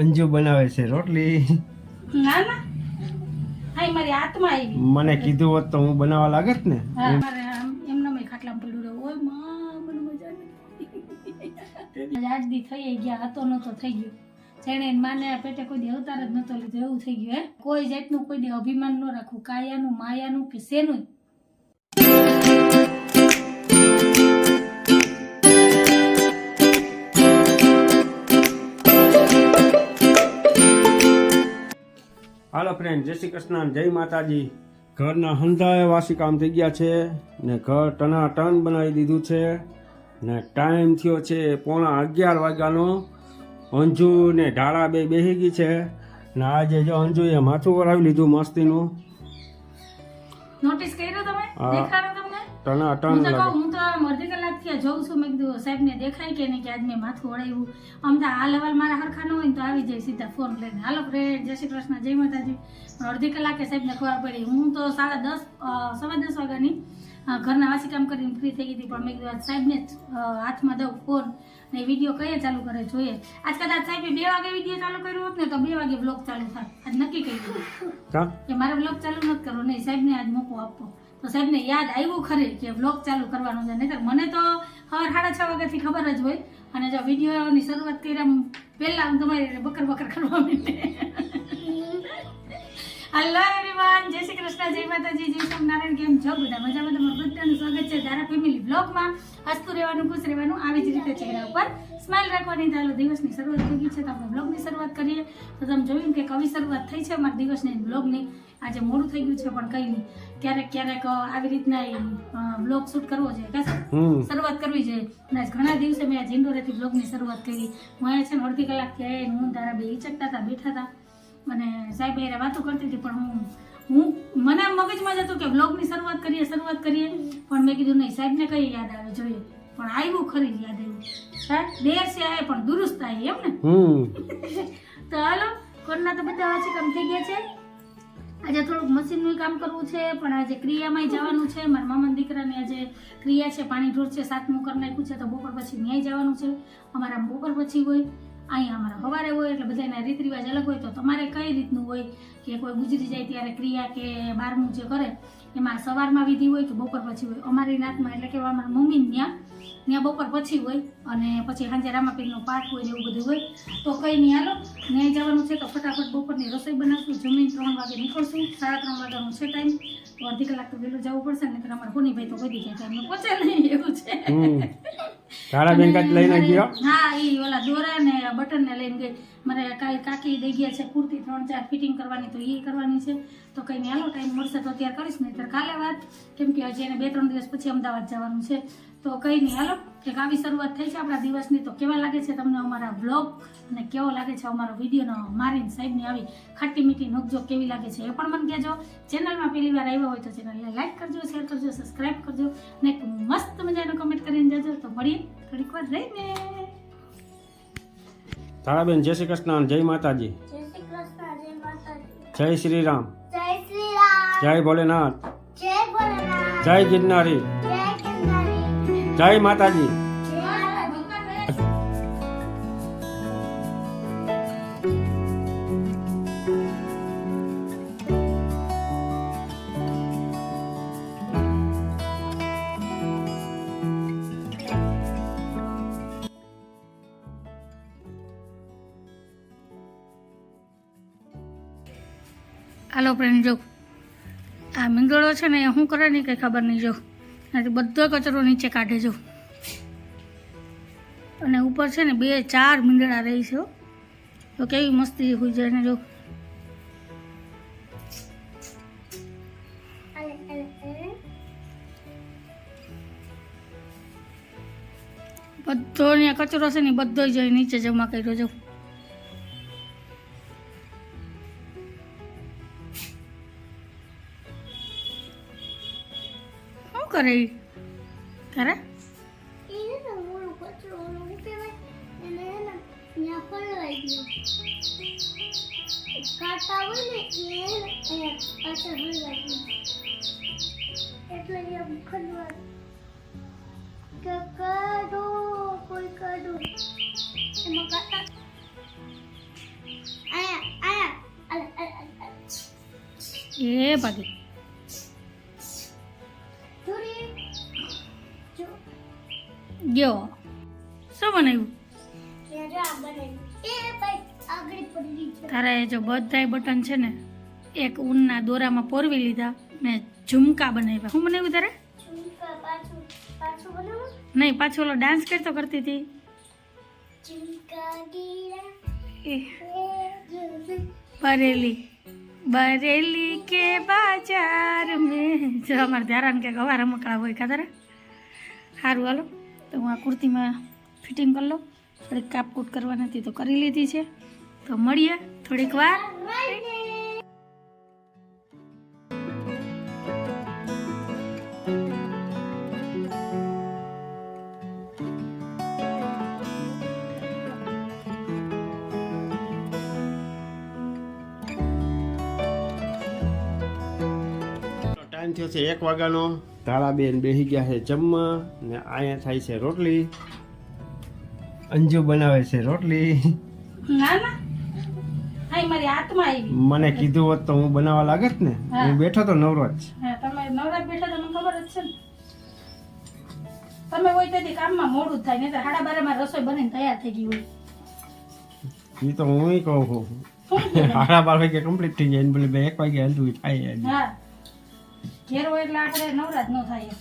અંજુ બનાવે છે રોટલી. ના ના. હા ઈ મારી હાથમાં આવી. મને કીધું હોત તો હું બનાવવા લાગત ને. હા મારે આમ એમને મેં ખાટલામાં પડ્યું રહ્યો ઓયમાં મને મજા આજ દી થઈ ગયા હતો નતો થઈ ગયો. જેણે માને પેટે કોઈ દેવ અવતાર જ નતો લીધો એવું થઈ ગયું હે. કોઈ જાતનું કોઈ દે અભિમાન ન રાખવું. કાયાનું માયાનું કે શેનું? હાલો ફ્રેન્ડ જય શ્રી કૃષ્ણ જય માતાજી. ઘરના હંધાએ વાસી કામ થઈ ગયા છે ને ઘર ટનાટન બનાવી દીધું છે ને ટાઈમ થયો છે પોણા અગિયાર વાગ્યાનો. અંજુ ને ઢાળા બે બેસી ગઈ છે ને આજે જો અંજુએ માથું વરાવી લીધું મસ્તીનું. નોટિસ કર્યું તમે? હા. દેખાડો તમને? ટના ટન હું તો લાગે. હું તો અડધી જોઉં છું મેં કીધું સાહેબને દેખાય કે નહીં કે આજ મેં માથું વળાવ્યું આમ તો આ લેવલ મારા હરખા ન હોય તો આવી જાય સીધા ફોન લઈને. હાલો ફ્રેન્ડ જય શ્રી કૃષ્ણ જય માતાજી. પણ અડધી કલાકે સાહેબને ખબર પડી. હું તો સાડા દસ સવા દસ વાગ્યાની ઘરના વાસી કામ કરીને ફ્રી થઈ ગઈ હતી પણ મેં કીધું સાહેબને હાથમાં દઉં ફોન ને વીડિયો કઈએ ચાલુ કરે જોઈએ. આજ કદાચ સાહેબે બે વાગે વીડિયો ચાલુ કર્યો હોત ને તો બે વાગે બ્લોગ ચાલુ થાય આજ નક્કી કર્યું કે? મારે બ્લોગ ચાલુ નથી કરવો નહીં સાહેબને આજ મોકો આપવો. તો સાહેબને યાદ આવ્યું ખરી કે બ્લોગ ચાલુ કરવાનું છે. નહીં મને તો સવાર સાડા છ વાગ્યાથી ખબર જ હોય. અને જો વિડીયોની શરૂઆત કરી પહેલાં હું તમારી બકર બકર કરવા માંડે. હલો એવરીવન જય શ્રી કૃષ્ણ. જય માતાજી. જય સ્વામિનારાયણ કેમ છો? બધા મજામાં? તમારું બધાનું સ્વાગત છે ધારા ફેમિલી બ્લોગમાં હસતું રહેવાનું ખુશ રહેવાનું આવી જ રીતે ચહેરા ઉપર સ્માઇલ રાખવાની ચાલો દિવસની શરૂઆત થઈ ગઈ છે તો આપણે બ્લોગની શરૂઆત કરીએ. તો તમે જોયું કે કવિ શરૂઆત થઈ છે અમારા દિવસની બ્લોગની આજે મોડું થઈ ગયું છે પણ કંઈ નહીં. ક્યારેક ક્યારેક આવી રીતના બ્લોગ શૂટ કરવો જોઈએ. કે શરૂઆત કરવી જોઈએ. અને ઘણા દિવસે મેં આ ઝીંડોરેથી બ્લોગની શરૂઆત કરી. હું અહીંયા છે ને અડધી કલાકથી આવીને હું તારા બે ઇચકતા હતા બેઠા હતા. અને સાહેબ એ વાતો કરતી હતી પણ હું હું મને મગજમાં જ હતું કે બ્લોગની શરૂઆત કરીએ શરૂઆત કરીએ. પણ મેં કીધું નહીં સાહેબને કઈ યાદ આવે જોઈએ. પણ આવ્યું ખરી યાદ આવ્યું હા દેર સે આવે પણ દુરુસ્ત આવી એમ ને? તો હાલો કોરોના તો બધા વાંચી કામ થઈ ગયા છે. આજે થોડુંક મશીનનું કામ કરવું છે પણ આજે ક્રિયામાં જવાનું છે. મારા મામાના દીકરાને આજે ક્રિયા છે પાણી ઢોર છે સાતમું કરી નાખ્યું છે તો બપોર પછી ન્યાય જવાનું છે. અમારા બપોર પછી હોય. અહીંયા અમારા સવારે હોય એટલે બધાના રીત રિવાજ અલગ હોય તો તમારે કઈ રીતનું હોય કે કોઈ ગુજરી જાય ત્યારે ક્રિયા કે બારમું જે કરે, એમાં સવારમાં વિધિ હોય કે બપોર પછી હોય. અમારી નાતમાં એટલે કે અમારા મમ્મી ત્યાં ત્યાં બપોર પછી હોય. અને પછી સાંજે રામાપીરનો પાઠ હોય ને એવું બધું હોય તો કંઈ નહીં હાલો. ન્યાય જવાનું છે તો ફટાફટ બપોરની રસોઈ બનાવશું જમીન ત્રણ વાગે નીકળશું સાડા ત્રણ વાગ્યાનો છે ટાઈમ તો અડધી કલાક તો વહેલું જવું પડશે ને અમારા કોની ભાઈ તો કોઈ ગયા ટાઈમ પહોંચે નહીં એવું છે. લઈને ગયો? હા એ ઓલા દોરા ને બટન ને લઈને ગઈ. મારે કાલ કાકી દઈ ગયા છે કુર્તી ત્રણ ચાર ફિટિંગ કરવાની તો એ કરવાની છે. તો કંઈ નહીં હાલો ટાઈમ મળશે તો અત્યારે કરીશ નહીં કાલે વાત. કેમ કે હજી એને બે ત્રણ દિવસ પછી અમદાવાદ જવાનું છે. તો કંઈ નહીં હાલો. એક આવી શરૂઆત થઈ છે આપણા દિવસની તો કેવા લાગે છે તમને અમારા બ્લોગ અને કેવો લાગે છે અમારો વિડીયોનો? મારીને સાહેબની આવી ખાટી મીઠી નોકજો કેવી લાગે છે એ પણ મને કહેજો. ચેનલમાં પહેલી વાર આવ્યા હોય તો ચેનલને લાઈક કરજો શેર કરજો સબસ્ક્રાઈબ કરજો ને એક મસ્ત મજાનો કમેન્ટ કરીને જજો. તો મળીએ થોડીક વાર રહીને. તારાબેન જય શ્રી કૃષ્ણ જય માતાજી. જય શ્રી કૃષ્ણ જય માતાજી. જય શ્રી રામ. જય શ્રી રામ. જય ભોલેનાથ. જય ભોલેનાથ. જય ગિરનારી. જય માતાજી. હાલો ફ્રેન્ડ, જો આ મીંગળો છે ને શું કરે ને કંઈ ખબર નહીં, જો. આથી બધો કચરો નીચે કાઢે જો અને ઉપર છે ને બે, ચાર મીંદડા રહી છે તો કેવી મસ્તી હોઈ જાય ને જો. બધો અહીંયા કચરો છે ને બધો જ નીચે જમા કર્યો જો કરે તારા? કાતા હોય ને એ પાછળ ભરવા એટલે એ ખંડવા કે કાઢો કોઈ કાઢો એમાં કાતા આયા. એ ભાગી. ગયો. શું બનાવ્યું? બનાવ્યું એ તારે જો બધાય બટન છે ને, એક ઊનના દોરામાં પોરવી લીધા, ને ઝુમકા બનાવ્યા. શું બનાવ્યું તારે? નહીં, પાછો ઓલો ડાન્સ કરતો કરતી હતી. બરેલી. બરેલી કે બાજાર મેં. જો અમારે ધ્યાન કે ગવા રમકડા હોય કા તારે? સારું હાલો. તો હું આ કુર્તીમાં ફિટિંગ કરી લઉં. થોડીક કાપકૂટ કરવાની હતી તો કરી લીધી છે. તો મળીએ થોડીક વાર. ટાઈમ થયો છે એક વાગ્યાનો. તારાબેન બેસી ગયા છે જમવા ને અહીંયા થાય છે રોટલી. અંજુ બનાવે છે રોટલી. મને કીધું હોત તો હું બનાવવા લાગત ને. હું. બેઠો તો નવરો જ. તમે હોય તેથી કામમાં મોડું થાય નહીં સાડા બારે માં રસોઈ બનીને તૈયાર થઈ ગઈ હોય. એ તો હું કહું છું. સાડા બાર વાગે કમ્પ્લીટ થઈ જાય ને બોલે બે એક વાગે હલતું થાય હા. ઘેર હોય એટલે આપણે નવરાત ન થાય.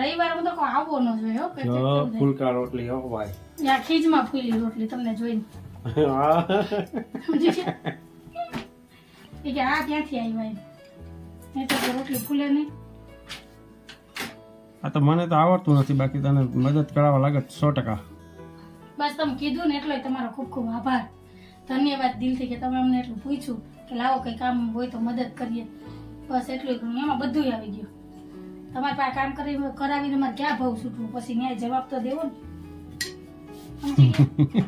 રવિવાર હું તો કહું આવવો ન જોયો કે. ફુલકા રોટલી હો ભાઈ. આ ખીજમાં ફૂલી રોટલી તમને જોઈને. એ કે આ ક્યાંથી આવી ભાઈ તો રોટલી ફૂલે નહીં. આ તો મને તો આવડતું નથી બાકી તને મદદ કરાવવા લાગે સો ટકા. બસ તમે કીધું ને એટલો તમારો ખૂબ ખૂબ આભાર. ધન્યવાદ દિલથી કે તમે અમને એટલું પૂછ્યું. કે લાવો કંઈ કામ હોય તો મદદ કરીએ. બસ એટલું ઘણું એમાં બધું આવી ગયું. તમારે પાસે કામ કરી કરાવીને મારે ક્યાં ભાવ છૂટવું? પછી ન્યાય જવાબ તો દેવો ને?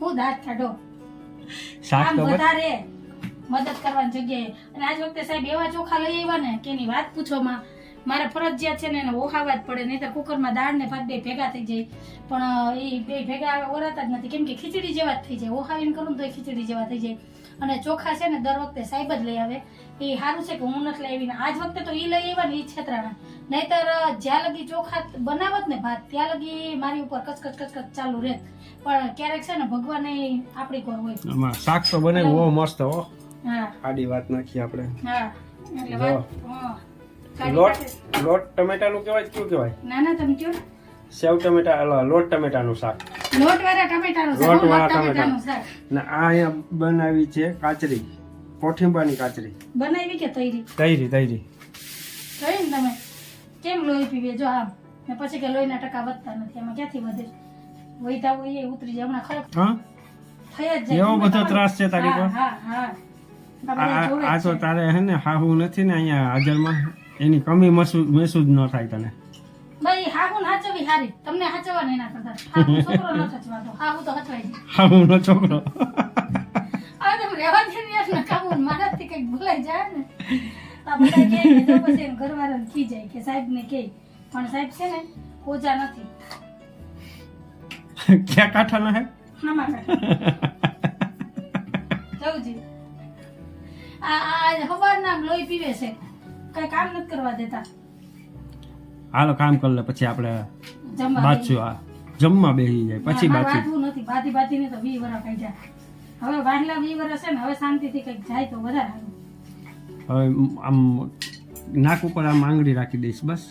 હું દાંત કાઢો. બસ- વધારે મદદ કરવાની જગ્યાએ. અને આજ વખતે સાહેબ એવા ચોખા લઈ આવ્યા ને કે એની વાત પૂછોમાં મારે ફરજિયાત છે ને એને ઓખાવા જ પડે નહીં તો કુકરમાં દાળ ને ભાત બે ભેગા થઈ જાય. પણ એ બે ભેગા ઓરાતા જ નથી. કેમ કે ખીચડી જેવા જ થઈ જાય. ઓખાવીને કરું તો ખીચડી જેવા થઈ જાય. અને ચોખા છે ને દર વખતે સાહેબ જ લઈ આવે. એ સારું છે કે હું નથી લઈ આવીને. આજ વખતે તો એ લઈ આવ્યા ને એ છેતરાણા. નહીતર જ્યાં લગી ચોખા બનાવત ને ભાત ત્યાં લગી મારી ઉપર કચકચ કચકચ ચાલુ રહેત. પણ ક્યારેક છે ને ભગવાન આપણી કોર હોય. શાક તો બને બહુ મસ્ત હો. આડી વાત નાખી આપણે. હા. એટલે વાત હા. લોટ. લોટ ટમેટાનું કહેવાય શું કહેવાય? ના ના તમે કયો સેવ ટમેટા લોટ ટમેટાનું શાક. લોટ ટમેટાનું શાક લોટ લોટ ટમેટાનું શાક. ને આ અહીંયા બનાવી છે કાચરી કોઠીંબાની કાચરી. બનાવી કે તૈરી? તૈરી તૈરી. જોઈ ને તમે? કેમ લોહી પીવે? જો આમ. ને પછી કે લોહીના ટકા વધતા નથી. એમાં ક્યાંથી વધે? વૈતા હોય એ ઉતરી જાય. હમણાં ખરાબ હા? થઈ જ જાય. એવો બધો ત્રાસ છે તારી પર? હા હા. આ તો તારે હે ને હાહુ નથી ને અહીંયા હાજરમાં. એની કમી મહેસૂસ ન થાય તને. હાચવી હારી. તમને કરતા. હાહુ છોકરો ન હચવાતો. હાહુ તો હચવાય છે. હાહુ નો છોકરો આ તમે રહેવા દે ને યાર નકામું મારાથી કંઈક ભૂલાઈ જાય ને? આ બધા કે જો પછી એમ ઘરવાળાને કી જાય કે સાહેબ ને કે. પણ સાહેબ છે ને ઓજા નથી. ક્યાં કાંઠા ના હે? આમાં કાંઈ. જવજી આ આ હવારના લોહી પીવે છે. કઈ કામ નથી કરવા દેતા. હાલો કામ કરી લે પછી આપણે જમવા બાજુ આ જમવા બેસી જાય પછી બાજુ. નથી બાધી બાધી ને તો વી વરા કાઢ્યા હવે વાહલા વી વરા છે ને હવે શાંતિથી કંઈક જાય તો વધારે હવે આમ નાક ઉપર આમ આંગળી રાખી દઈશ બસ.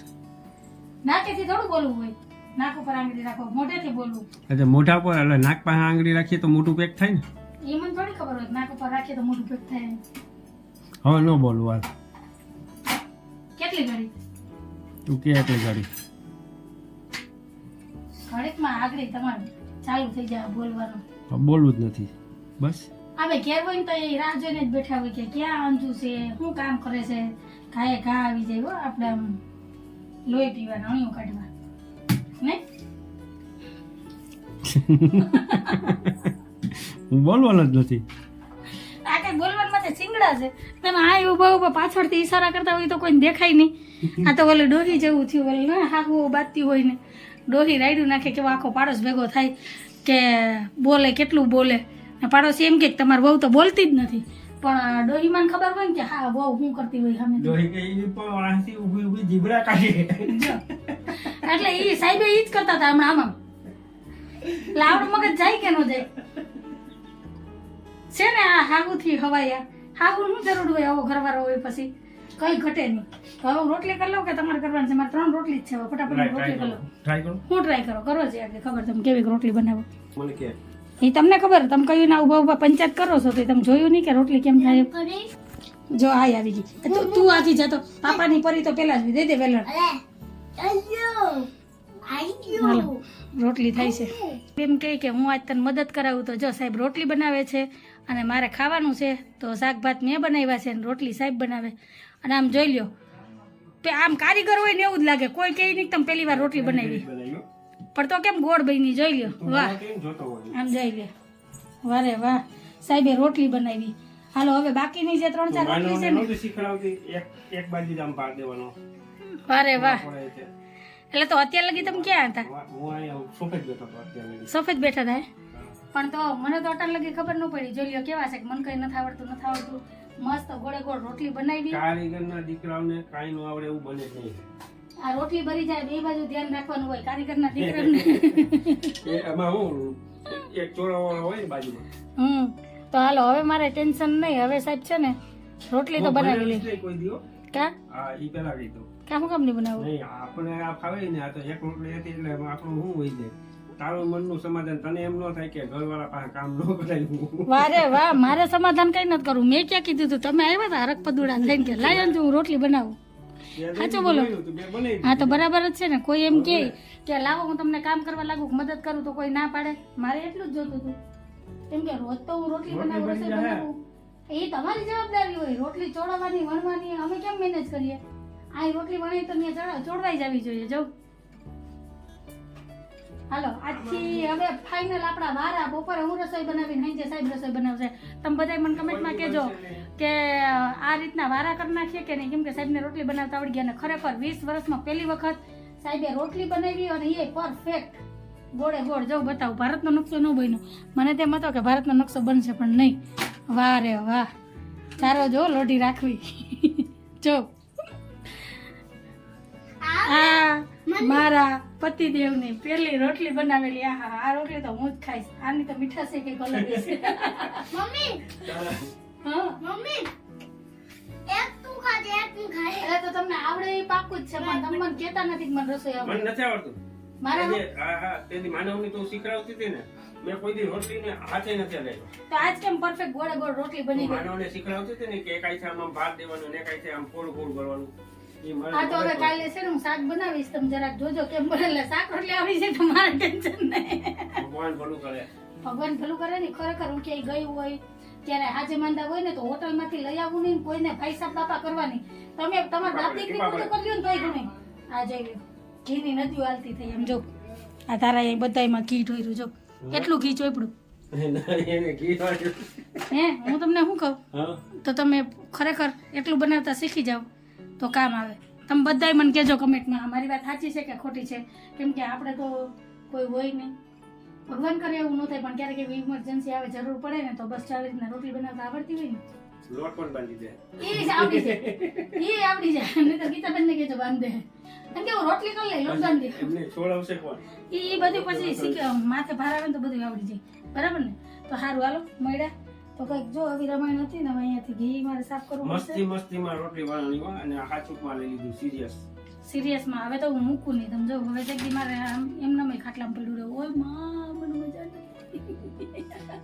નાકેથી થોડું બોલવું હોય. નાક ઉપર આંગળી રાખો મોઢેથી બોલવું. એટલે મોઢા પર એટલે નાક પાસે આંગળી રાખીએ તો મોટું પેક થાય ને? એ મને થોડી ખબર હોય નાક ઉપર રાખીએ તો મોઢું પેક થાય હવે ન બોલવું હાલ. કેટલી ઘડી? તું કે એટલે ઘડીકમાં આગળ તમારે ચાલુ થઈ જાય બોલવાનું. બોલવું જ નથી. બસ. આપણે ઘેર હોય ને તો એ રાહ જોઈને જ બેઠા હોય કે ક્યાં અંજુ છે શું કામ કરે છે? ઘાએ ઘા આવી જાય હો આપણે આમ લોહી પીવાના અણીઓ કાઢવા. નહીં હું બોલવાનો જ નથી. આ કઈ બોલવાનું માટે સિંગડા છે. તમે આ ઊભા ઊભા પાછળથી ઈશારા કરતા હોય તો કોઈને દેખાય નહીં. આ તો ઓલું ડોહી જેવું થયું ઓલું ના હાહુ બાતી હોય ને. ડોહી રાયડું નાખે કેવો આખો પાડોશ ભેગો થાય કે બોલે કેટલું બોલે. ને પાડોશી એમ કે તમારી બહુ તો બોલતી જ નથી. પણ ડોહી ડોહીમાન ખબર હોય ને કે હા બહુ હું કરતી હોય સામે. ડોહી કે ઈ પણ વાંસી ઊભી ઊભી જીબરા કાઢે. એટલે એ સાહેબે ઈ જ કરતા હતા હમણાં આમાં. લાવડ મગજ જાય કે ન જાય? છે ને આ હાગુથી હવાયા. હાગુ નું જરૂર હોય આવો ઘરવાળો હોય પછી? કઈ ઘટે નહીં. તો હવે રોટલી કરી લઉં કે તમારે કરવાની છે? મારે ત્રણ રોટલી જ છે. હવે ફટાફટ રોટલી કરી લઉં. ટ્રાય કરો. હું ટ્રાય કરો. કરો છે આગળ. ખબર તમે કેવી રોટલી બનાવો. મને કે. એ તમને ખબર? તમે કયું ના ઊભા ઊભા પંચાયત કરો છો તો તમે જોયું નહીં કે રોટલી કેમ થાય? જો આ આવી ગઈ. તું તું આથી જતો પાપાની પરી તો પેલા જ દે દે વેલણ. રોટલી થાય છે. એમ કહે કે હું આજ તને મદદ કરાવું તો જો સાહેબ રોટલી બનાવે છે અને મારે ખાવાનું છે તો શાક ભાત મેં બનાવ્યા છે અને રોટલી સાહેબ બનાવે. અને આમ જોઈ લ્યો. આમ કારીગર હોય ને એવું જ લાગે. કોઈ કહે નહીં તમે પહેલી વાર રોટલી બનાવી. પણ તો કેમ ગોળ બની જોઈ લ્યો. વાહ. આમ જોઈ લ્યો. વારે વાહ. સાહેબે રોટલી બનાવી. હાલો હવે બાકીની જે ત્રણ ચાર રોટલી છે ને એક એક બાજુ આમ પાર દેવાનો. વારે વાહ. એટલે તો અત્યાર લગી તમે ક્યાં હતા. સફેદ બેઠા હતા પણ તો મને તો અટાણ લગી ખબર ન પડી. જોઈ લ્યો કેવા છે. કે મને કઈ નથી આવડતું નથી આવડતું. મસ્ત ગોળે ગોળ રોટલી બનાવી કારીગરના દીકરાઓને કાઈ ન આવડે એવું બને જ નહીં. આ રોટલી ભરી જાય બે બાજુ ધ્યાન રાખવાનું હોય કારીગરના દીકરાને. એમાં હું એક ચોરાવાળો હોય ને બાજુમાં. હમ તો હાલો હવે મારે ટેન્શન નહીં. હવે સાહેબ છે ને રોટલી તો બનાવી લે. કોઈ દિવસ કા? હા ઈ પેલા દઉં. કા હું કામ નહીં બનાવું? નહીં આપણે આ ફાવે ને આ તો એક રોટલી હતી એટલે આપણું શું હોય જાય. તારું મનનું સમાધાન તને એમ ન થાય કે ઘરવાળા પાસે કામ ન કરાયું. વારે વાહ મારે સમાધાન કઈ નથી કરવું. મેં ક્યાં કીધું તું? તમે આવ્યા હતા હરક પદુડા લઈને કે લાય હું રોટલી બનાવું. સાચું બોલો. હા તો બરાબર જ છે ને. કોઈ એમ કે કે લાવો હું તમને કામ કરવા લાગુ મદદ કરું તો કોઈ ના પાડે. મારે એટલું જ જોતું હતું કેમ કે રોજ તો હું રોટલી બનાવું રસોઈ બનાવું. એ તમારી જવાબદારી હોય. રોટલી ચોડવાની વણવાની અમે કેમ મેનેજ કરીએ? આ રોટલી વણી તો મેં ચોડવાઈ જવી જોઈએ. જો. હાલો આજથી હવે ફાઇનલ આપણા વારા બપોરે હું રસોઈ બનાવીને હાંજે સાહેબ રસોઈ બનાવશે. તમે બધાય મને કમેન્ટમાં કહેજો કે આ રીતના વારા કરી નાખીએ કે નહીં? કેમ કે સાહેબને રોટલી બનાવતા આવડી ગયા અને ખરેખર વીસ વર્ષમાં પહેલી વખત સાહેબે રોટલી બનાવી અને એ પરફેક્ટ ગોળે ગોળ. જવું બતાવું ભારતનો નકશો ન બન્યો. મને તેમ હતો કે ભારતનો નકશો બનશે પણ નહીં. વાહ રે વાહ. ચારો જો લોઢી રાખવી. જો આ મારા પતિદેવની પેલી રોટલી બનાવેલી. આહા આ રોટલી તો હું જ ખાઈશ. આની તો મીઠાશ છે કે કલર છે. મમ્મી? હા? મમ્મી? એક તું ખાજે એક તું ખાય એટલે તો તમને આવડે એ પાકું જ છે પણ તમે કહેતા નથી મને રસોઈ આવડે. મને નથી આવડતું. મારા હા હા તેથી માનવની તું શીખડાવતી હતી ને મેં કોઈ દી રોટલીને હાથે નથી લઈ તો આજ કેમ પરફેક્ટ ગોળે ગોળ રોટલી બની ગઈ? માનવને શીખડાવતી હતી ને કે એક છે આમ ભાત દેવાનું ને એક છે આમ ફોડ ફોડ કરવાનું આ તો હવે કાલે છે ને હું શાક બનાવીશ તમે જરાક જોજો કેમ બને. એટલે શાક રોટલી આવી છે તમારે ટેન્શન નહીં. ભગવાન ભલું કરે. ભગવાન ભલું કરે ને ખરેખર હું ક્યાંય ગયું હોય ત્યારે હાજે માંદા હોય ને તો હોટલમાંથી લઈ આવવું નહીં કોઈને પૈસા બાપા કરવાની તમે તમારા દાંત દીકરી બધું કરી. લ્યો ને તોય ગમે. આ જઈ ઘીની નદીઓ હાલતી થઈ એમ જો. આ તારા એ બધાયમાં ઘી ઢોર્યું જો. કેટલું ઘી ચોપડું હે હું તમને શું કહું? તો તમે ખરેખર એટલું બનાવતા શીખી જાઓ. તો કામ આવે. તમે બધાય મને કહેજો કમેન્ટમાં મારી વાત સાચી છે કે ખોટી છે? કેમ કે આપણે તો કોઈ હોય નહીં. ભગવાન કરે એવું ન થાય પણ ક્યારેક એવી ઇમરજન્સી આવે જરૂર પડે ને તો બસ ચાલી રીતના રોટલી બનાવતા આવડતી હોય ને. લોટ પણ બાંધી દે. એ આવડી જાય. એ આવડી જાય. નહીં તો ગીતાબેનને કહેજો બાંધે. કેમ કે રોટલી કરી લે લોટ બાંધી. એમને છોડાવશે કોણ? એ એ બધું પછી શીખે. માથે ભાર આવે ને તો બધું આવડી જાય. બરાબર ને? તો સારું હાલો મળ્યા. તો કંઈક જો આવી રમાઈ નથી ને અહીંયાથી ઘી મારે સાફ કરવું પડશે. મસ્તી માં રોટલી વાળવાની હોય અને આ હાચુકમાં લઈ લીધું સિરિયસ સિરિયસમાં હવે તો હું મૂકું નહીં. તમે જો હવે જલ્દી મારે એમને મેં ખાટલામાં પડ્યું રહ્યું. ઓયમાં મને મજા નથી.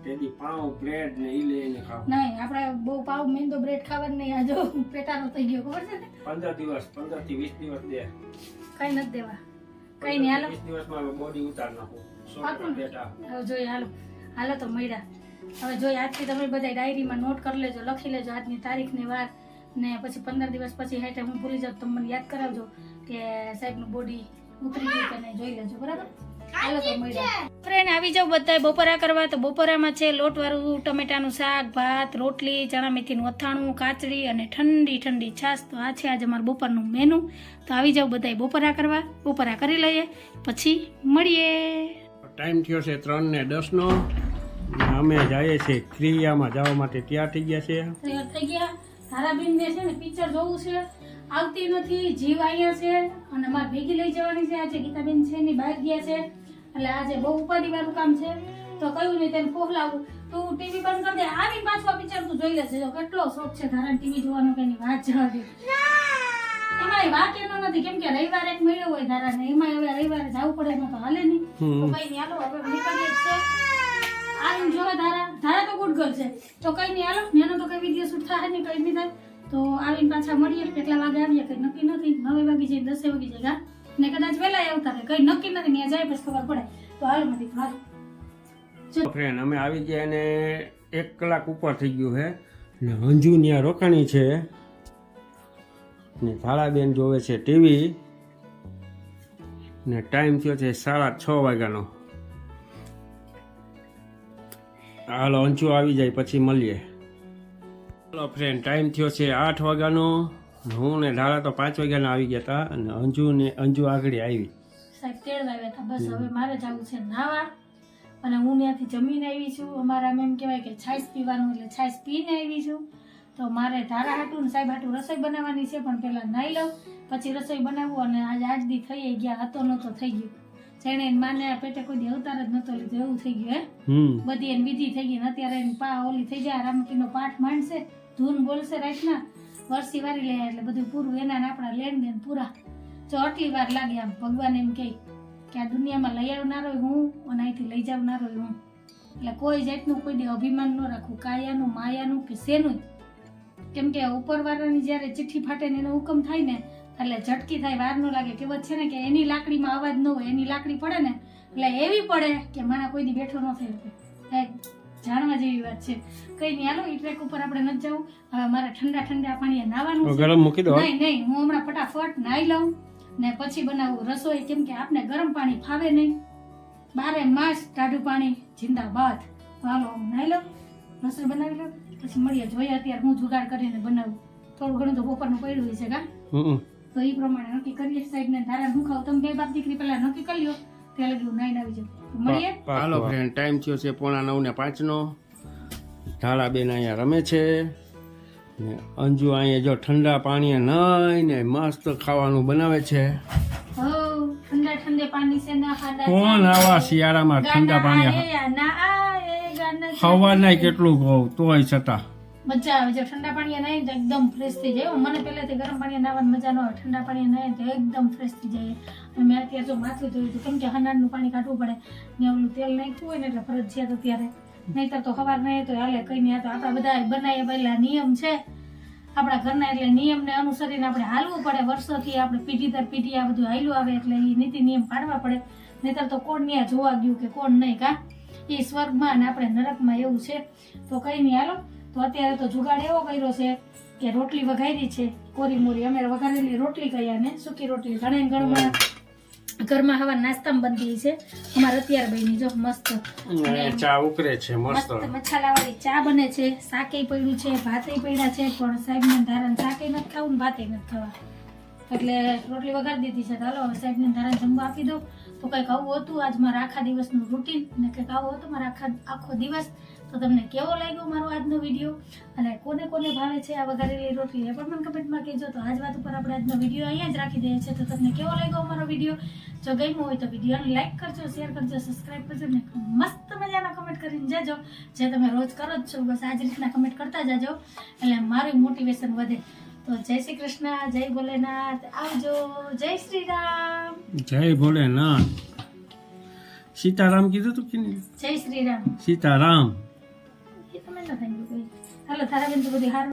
તેથી પાઉં બ્રેડ ને ઈ લઈને ખાવ. નહીં આપણે બહુ પાવ મેંદો બ્રેડ ખાવાનું નહીં. આ જો પેટારો થઈ ગયો ખબર છે ને? પંદર દિવસ પંદરથી વીસ દિવસ દે. કઈ નથી દેવા. કઈ નહીં હાલો. વીસ દિવસમાં બોડી ઉતાર નાખો. પાકું બેટા હવે જોઈએ હાલો. હાલો તો મળ્યા હવે જોઈએ આજથી તમે બધા ડાયરીમાં નોટ કરી લેજો, લખી લેજો આજની તારીખની વાર. ને પછી પંદર દિવસ પછી હેઠે હું ભૂલી જાઉં તમે મને યાદ કરાવજો કે સાહેબનું બોડી ઉતરી ગયું કે નહીં, જોઈ લેજો, બરાબર? આવી જાવ બધા બપોરા કરવા. તો બપોરામાં છે લોટવાળું ટમેટાનું શાક, ભાત, રોટલી, ચણા મેથીનું અથાણું કાચડી અને ઠંડી ઠંડી છાશ. તો આ છે આજે અમારું બપોરનું મેનુ તો આવી જાવ બધા બપોરા કરવા. બપોરા કરી લઈએ. પછી મળીએ. ટાઈમ થયો છે ત્રણ ને દસ નો ને અમે જઈએ છીએ ક્રિયામાં જવા માટે. તૈયાર થઈ ગયા છે? તૈયાર થઈ ગયા. ધારાબેન ને છે ને પિક્ચર જોવું છે. આવતી નથી જીવ અહીંયા છે અને મારે ભેગી લઈ જવાની છે. આજે ગીતાબેન છે ની બહાર ગયા છે. એટલે આજે બહુ ઉપાધિ વાળું કામ છે. તો કયું નહીં તેને પોહલાવું તું ટીવી બંધ કરી દે. આવી પાછો પિક્ચર તું જોઈ લેજે. કેટલો શોખ છે ધારા ટીવી જોવાનો કે એની વાત જવા દે એમાં વાત એનો નથી. કેમ કે રવિવારે એક મળ્યો હોય ધારા ને એમાં હવે રવિવારે જવું પડે એમાં તો હાલે નહીં. તો કઈ નહીં. હાલો હવે નીકળીએ જ છે આવીને જોવે, ધારા ધારા તો ગુડ ગર્લ છે. તો કઈ નહીં, હાલો, નેનો તો કઈ વીડિયો શૂટ થાય નહીં, કઈ નહીં થાય. તો આવીને પાછા મળીએ કેટલા વાગે આવીએ, કઈ નક્કી નથી. નવે વાગી જાય, દસે વાગી જાય? ને કદાચ વહેલા આવતા રહે કઈ નક્કી નથી, ત્યાં જાય પછી ખબર પડે. તો હાલ નથી હાલ. ફ્રેન્ડ અમે આવી ગયા અને એક કલાક ઉપર થઈ ગયું છે ને અંજુ ત્યાં રોકાણી છે. ને થાળાબેન જોવે છે ટીવી. ને ટાઈમ થયો છે સાડા છ વાગ્યાનો. હાલો, અંજુ આવી જાય, પછી મળીએ. હાલો ફ્રેન્ડ ટાઈમ થયો છે આઠ વાગ્યાનો. હું ને ઢાળા તો પાંચ વાગ્યાના આવી ગયા હતા અને અંજુ ને અંજુ આગળ આવી. સાહેબ તેડવા આવ્યા હતા બસ, હવે મારે જવું છે નાવા. અને હું ત્યાંથી જમીને આવી છું. અમારા એમ કહેવાય કે છાશ પીવાનું એટલે છાશ પીને આવી છું. તો મારે ધારા હાટું સાહેબ હાટું રસોઈ બનાવવાની છે, પણ પહેલાં નાહી લઉં, પછી રસોઈ બનાવવું અને આજે આજ દી થઈ ગયા, હતો નહોતો, થઈ ગયું. એની માને પેટે કોઈ દી અવતાર જ નતો લીધો એવું થઈ ગયું હે? બધી એની વિધિ થઈ ગઈ ને અત્યારે એની પા ઓલી થઈ જાય રામકીનો પાઠ માંડશે ધૂન બોલશે રાતના વરસી વારી લે એટલે બધું પૂરું એના ને આપણા લેણ દેણ પૂરા. જો આટલી વાર લાગે આમ ભગવાન એમ કહે કે આ દુનિયામાં લઈ આવનારો હું અને અહીંથી લઈ જાવનારો હું. એટલે કોઈ જાતનું કોઈ દી અભિમાન ન રાખવું કાયાનું માયાનું કે શેનું કેમ કે ઉપરવાળાની જ્યારે ચિઠ્ઠી ફાટે ને એનો હુકમ થાય ને એટલે ઝટકી થાય વાર ન લાગે. કહેવત છે ને કે એની લાકડીમાં અવાજ ન હોય એની લાકડી પડે ને એટલે એવી પડે કે માણા કોઈ દી બેઠો ન થઈ જાણવા જેવી વાત છે. કઈ નહીં હાલો ઈ ટ્રેક ઉપર આપણે નથી જવું હવે મારે ઠંડા ઠંડા પાણીએ નાવાનું ગરમ મૂકી દો નહીં નહીં હું હમણાં ફટાફટ નાહી લઉં ને પછી બનાવું રસોઈ કેમ કે આપને ગરમ પાણી ફાવે નહીં. બારે માસ ટાઢું પાણી જિંદાબાદ. હાલો નાઈ નાહી લઉં રસોઈ બનાવી લઉં પછી મળીએ. જોઈએ અત્યારે હું જુગાડ કરીને બનાવું. થોડું ઘણું તો બપોરનું પડ્યું હોય છે કા હમ. તો એ પ્રમાણે નક્કી કરીએ સાહેબ ને ધારા હું ખાવ તમે બે બાપ દીકરી પેલા નક્કી કરી લ્યો ત્યાં લગી હું નાઈ આવી જાઉં. મળીએ? હાલો ફ્રેન્ડ ટાઈમ થયો છે પોણા નવ ને પાંચનો. ધાળાબેન અહીંયા રમે છે. ને અંજુ અહીંયા જો ઠંડા પાણીએ નહીં ને મસ્ત ખાવાનું બનાવે છે. ઠંડા ઠંડે પાણી છે ના કોણ આવા શિયાળામાં ઠંડા પાણી ના આએ ગાના હવા નાય કેટલું કહું તોય છતાં. મજા આવે છે. ઠંડા પાણી નાહીએ તો એકદમ ફ્રેશ થઈ જાય. મને પહેલાથી ગરમ પાણી નાહવાની મજા ન આવે. ઠંડા પાણી નાહીએ તો એકદમ ફ્રેશ થઈ જાય. અને મેં અત્યારે જો માથું ધોયું હતું. કેમ કે હનારનું પાણી કાઢવું પડે. ને ઓલું તેલ નાખ્યું હોય ને એટલે ફરજિયાત અત્યારે. નહીતર તો ખબર નહીં તો હાલે કઈ નહીં. તો આપણા બધા બનાવ્યા પહેલા નિયમ છે. આપણા ઘરના એટલે નિયમને અનુસરીને આપણે હાલવું પડે. વર્ષોથી આપણે પીઢી દર પીઢી આ બધું હાલ્યું આવે એટલે એ નીતિ નિયમ પાડવા પડે. નહીતર તો કોણ ત્યાં જોવા ગયું કે કોણ નહીં કા? એ સ્વર્ગમાં અને આપણે નરકમાં એવું છે. તો કઈ નહીં. હાલો. તો અત્યારે તો જુગાડ એવો કર્યો છે કે રોટલી વઘારી છે કોરી મોરી. અમે વઘારેલી રોટલી કહીએ ને સૂકી રોટલી ઘણા ઘરમાં ઘરમાં હવા નાસ્તામાં બનતી છે. અમારે અત્યારે બની જો મસ્ત ચા ઉકરે છે મસ્ત. મસાલાવાળી ચા બને છે. શાકે પડ્યું છે ભાતે પડ્યા છે પણ સાહેબ ને ધારણ શાકે નથી ખાવું ને ભાતે નથી ખાવા. એટલે રોટલી વઘારી દીધી છે. હવે સાહેબ ને ધારણ જમવા આપી દો તો કંઈક આવું હતું. આજ મારા આખા દિવસનું રૂટીન ને કંઈક આવું હતું. મારા આખા આખો દિવસ તો તમને કેવો લાગ્યો મારો આજનો વીડિયો અને કોને કોને ભાવે છે આ વઘારેલી રોટલી એ પણ મને કમેન્ટમાં કહેજો. તો આજ વાત ઉપર આપણે આજનો વીડિયો અહીંયા જ રાખી દઈએ છીએ. તો તમને કેવો લાગ્યો અમારો વીડિયો જો ગમ્યો હોય તો વિડીયોને લાઈક કરજો શેર કરજો સબસ્ક્રાઈબ કરજો ને મસ્ત મજાના કમેન્ટ કરીને જજો. જે તમે રોજ કરો જ છો બસ આ જ રીતના કમેન્ટ કરતા જાજો. એટલે મારું મોટિવેશન વધે. તો જય શ્રી કૃષ્ણ જય ભોલેનાથ આવજો. જય શ્રી રામ. જય ભોલેનાથ. સીતારામ કીધું તું કે જય શ્રી રામ. સીતારામ. તમે ન થઈ હાલો તારા બેન તો બધી હાર